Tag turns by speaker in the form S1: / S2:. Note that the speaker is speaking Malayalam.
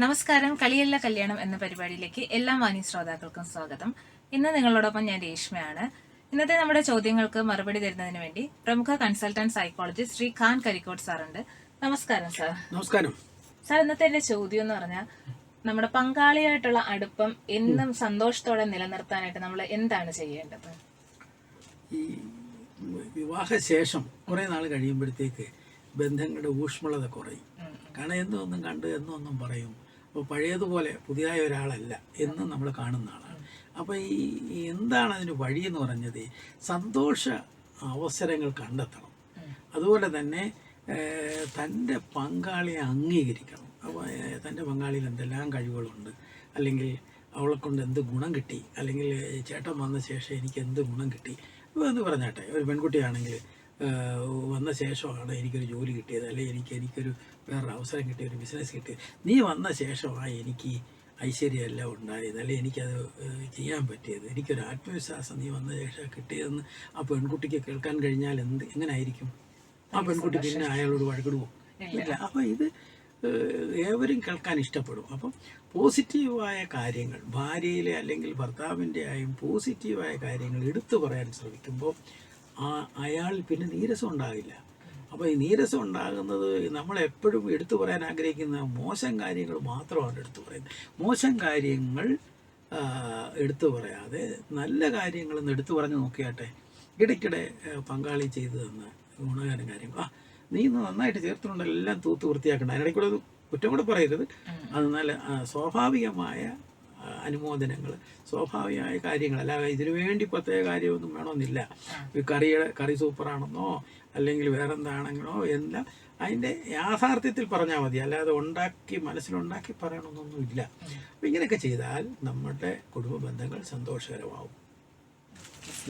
S1: നമസ്കാരം. കളിയല്ല കല്യാണം എന്ന പരിപാടിയിലേക്ക് എല്ലാ മാന്യ ശ്രോതാക്കൾക്കും സ്വാഗതം. ഇന്ന് നിങ്ങളോടൊപ്പം ഞാൻ രേഷ്മയാണ്. ഇന്നത്തെ നമ്മുടെ ചോദ്യങ്ങൾക്ക് മറുപടി തരുന്നതിന് വേണ്ടി പ്രമുഖ കൺസൾട്ടന്റ് സൈക്കോളജിസ്റ്റ് ശ്രീ ഖാൻ കരിക്കോട് സാറുണ്ട് നമസ്കാരം സാർ
S2: നമസ്കാരം.
S1: സാർ ഇന്നത്തെ എന്റെ ചോദ്യം എന്ന് പറഞ്ഞാൽ നമ്മുടെ പങ്കാളിയായിട്ടുള്ള അടുപ്പം എന്നും സന്തോഷത്തോടെ നിലനിർത്താനായിട്ട് നമ്മൾ എന്താണ് ചെയ്യേണ്ടത്?
S2: ഈ വിവാഹശേഷം കുറേ നാൾ കഴിയുമ്പോഴത്തേക്ക് ബന്ധങ്ങളുടെ ഊഷ്മളത കുറയും. കാരണം എന്നൊന്നും കണ്ട് എന്നൊന്നും പറയും. പഴയതുപോലെ പുതിയതായ ഒരാളല്ല എന്ന് നമ്മൾ കാണുന്ന ആളാണ്. അപ്പോൾ ഈ എന്താണ് അതിന് വഴിയെന്ന് പറഞ്ഞത്? സന്തോഷ അവസരങ്ങൾ കണ്ടെത്തണം. അതുപോലെ തന്നെ തന്റെ പങ്കാളിയെ അംഗീകരിക്കണം. അപ്പോൾ തന്റെ പങ്കാളിയിൽ എന്തെല്ലാം കഴിവുകളുണ്ട്? അല്ലെങ്കിൽ അവളെ കൊണ്ട് എന്ത് ഗുണം കിട്ടി? അല്ലെങ്കിൽ ചേട്ടൻ വന്ന ശേഷം എനിക്ക് എന്ത് ഗുണം കിട്ടി? അപ്പോൾ എന്ന് പറഞ്ഞാട്ടെ ഒരു പെൺകുട്ടിയാണെങ്കിൽ വന്ന ശേഷമാണ് എനിക്കൊരു ജോലി കിട്ടിയത് അല്ലെങ്കിൽ എനിക്ക് എനിക്കൊരു വേറൊരു അവസരം കിട്ടിയ ഒരു ബിസിനസ് കിട്ടിയത് നീ വന്ന ശേഷമാണ് എനിക്ക് ഐശ്വര്യമെല്ലാം ഉണ്ടായത് അല്ലെങ്കിൽ എനിക്കത് ചെയ്യാൻ പറ്റിയത്. എനിക്കൊരു ആത്മവിശ്വാസം നീ വന്ന ശേഷം കിട്ടിയതെന്ന് ആ പെൺകുട്ടിക്ക് കേൾക്കാൻ കഴിഞ്ഞാൽ എന്ത് എങ്ങനെ ആയിരിക്കും ആ പെൺകുട്ടി പിന്നെ അയാളോട് വഴക്കിടുമോ ഇല്ല. അപ്പം ഇത് ഏവരും കേൾക്കാൻ ഇഷ്ടപ്പെടും. അപ്പം പോസിറ്റീവായ കാര്യങ്ങൾ ഭാര്യയിലെ അല്ലെങ്കിൽ ഭർത്താവിന്റെ ആയും പോസിറ്റീവായ കാര്യങ്ങൾ എടുത്തു പറയാൻ ശ്രമിക്കുമ്പോൾ അയാൾ പിന്നെ നീരസം ഉണ്ടാകില്ല. അപ്പോൾ ഈ നീരസം ഉണ്ടാകുന്നത് നമ്മളെപ്പോഴും എടുത്തു പറയാൻ ആഗ്രഹിക്കുന്ന മോശം കാര്യങ്ങൾ മാത്രമാണ് എടുത്തു പറയുന്നത്. മോശം കാര്യങ്ങൾ എടുത്തു പറയാതെ നല്ല കാര്യങ്ങളൊന്ന് എടുത്തു പറഞ്ഞു നോക്കിയാട്ടെ. ഇടയ്ക്കിടെ പങ്കാളി ചെയ്തു തന്ന ഗുണകരം കാര്യങ്ങൾ. ആ നീ ഇന്ന് നന്നായിട്ട് ചേർത്തിട്ടുണ്ടല്ലോ എല്ലാം തൂത്ത് അതിനിടയ്ക്കൂടെ ഒരു കുറ്റം കൂടെ പറയരുത്. അത് നല്ല സ്വാഭാവികമായ അനുമോദനങ്ങൾ സ്വാഭാവികമായ കാര്യങ്ങൾ അല്ലാതെ ഇതിനു വേണ്ടി പ്രത്യേക കാര്യമൊന്നും വേണമെന്നില്ല. കറിയുടെ കറി സൂപ്പറാണെന്നോ അല്ലെങ്കിൽ വേറെന്താണെങ്കിലോ എല്ലാം അതിന്റെ യാഥാർത്ഥ്യത്തിൽ പറഞ്ഞാൽ മതി. അല്ലാതെ ഉണ്ടാക്കി മനസ്സിലുണ്ടാക്കി പറയണമെന്നൊന്നുമില്ല അപ്പം ഇങ്ങനെയൊക്കെ ചെയ്താൽ നമ്മുടെ കുടുംബ ബന്ധങ്ങൾ സന്തോഷകരമാവും.